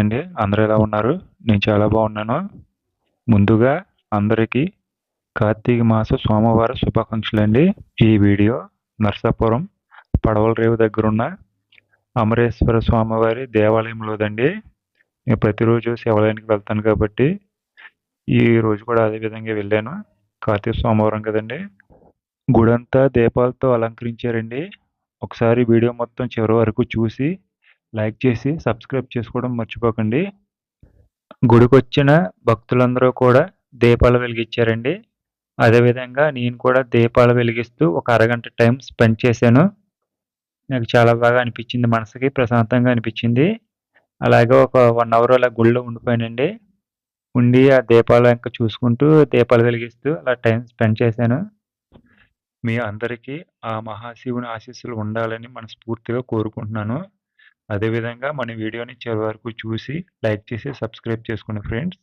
అండి. అందరూ ఎలా ఉన్నారు? నేను చాలా బాగున్నాను. ముందుగా అందరికీ కార్తీక మాస సోమవారం శుభాకాంక్షలు అండి ఈ వీడియో నర్సాపురం పడవల రేవు దగ్గర ఉన్న అమరేశ్వర స్వామివారి దేవాలయంలోదండి. నేను ప్రతిరోజు శివాలయానికి వెళ్తాను కాబట్టి ఈ రోజు కూడా అదే విధంగా వెళ్ళాను. కార్తీక సోమవారం కదండి. గుడంతా దీపాలతో అలంకరించారండి. ఒకసారి వీడియో మొత్తం చివరి వరకు చూసి లైక్ చేసి సబ్స్క్రైబ్ చేసుకోవడం మర్చిపోకండి. గుడికి వచ్చిన భక్తులందరూ కూడా దీపాలు వెలిగించారండి. అదేవిధంగా నేను కూడా దీపాలు వెలిగిస్తూ ఒక అరగంట టైం స్పెండ్ చేశాను. నాకు చాలా బాగా అనిపించింది మనసుకి ప్రశాంతంగా అనిపించింది. అలాగే ఒక వన్ అవర్ అలా గుళ్ళో ఉండిపోయానండి. ఉండి ఆ దీపాలు ఇంకా చూసుకుంటూ దీపాలు వెలిగిస్తూ అలా టైం స్పెండ్ చేశాను. మీ అందరికీ ఆ మహాశివుని ఆశీస్సులు ఉండాలని మనస్ఫూర్తిగా కోరుకుంటున్నాను. అదేవిధంగా మన వీడియోని చివరి వరకు చూసి లైక్ చేసి సబ్స్క్రైబ్ చేసుకోండి ఫ్రెండ్స్